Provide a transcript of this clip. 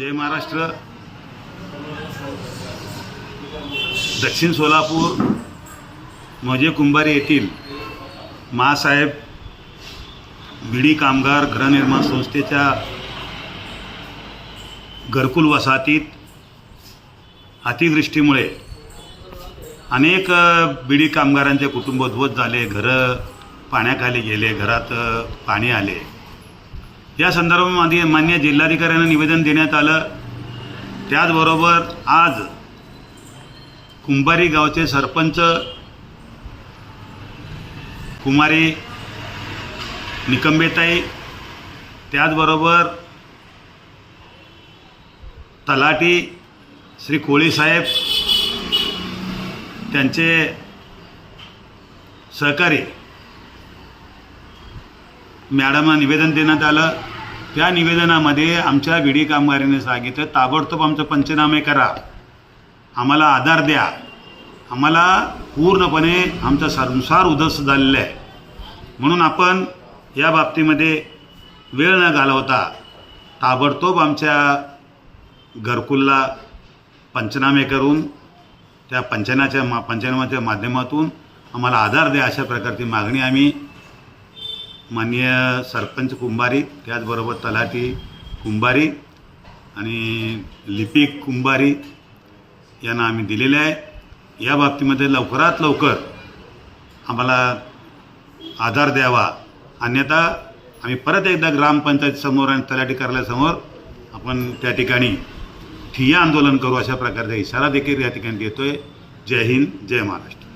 जय महाराष्ट्र. दक्षिण सोलापूर मजे कुंभारी येथील मासाहेब बिडी कामगार गृहनिर्माण संस्थेच्या घरकुल वसाहतीत अतिवृष्टीमुळे अनेक बीडी बिडी कामगारांचे कुटुंब उद्ध्वस्त झाले घरं पाण्याखाली गेले घरात पाणी आले. या संदर्भामध्ये मान्य जिल्हाधिकाऱ्यांना निवेदन देण्यात आलं. त्याचबरोबर आज कुंभारी गावचे सरपंच कुमारी निकंबेताई त्याचबरोबर तलाटी श्री कोळीसाहेब त्यांचे सहकारी मॅडमना निवेदन देण्यात आलं. त्या निवेदनामध्ये आमच्या विडी कामगारांनी सांगितलं ताबडतोब आमचं पंचनामे करा. आम्हाला आधार द्या. आम्हाला पूर्णपणे आमचा संसार उद्ध्वस्त झालेला आहे. म्हणून आपण या बाबतीमध्ये वेळ न घालवता ताबडतोब आमच्या घरकुलला पंचनामे करून त्या पंचनाच्या मा पंचनामाच्या माध्यमातून आम्हाला आधार द्या अशा प्रकारची मागणी आम्ही माननीय सरपंच कुंभारी त्याचबरोबर तलाठी कुंभारी आणि लिपिक कुंभारी यांना आम्ही दिलेले आहे. या बाबतीमध्ये लवकरात लवकर आम्हाला आधार द्यावा. अन्यथा आम्ही परत एकदा ग्रामपंचायतीसमोर आणि तलाठी कार्यालयासमोर आपण त्या ठिकाणी ठिय्या आंदोलन करू अशा प्रकारचा इशारा देखील या ठिकाणी देतोय. जय हिंद जय महाराष्ट्र.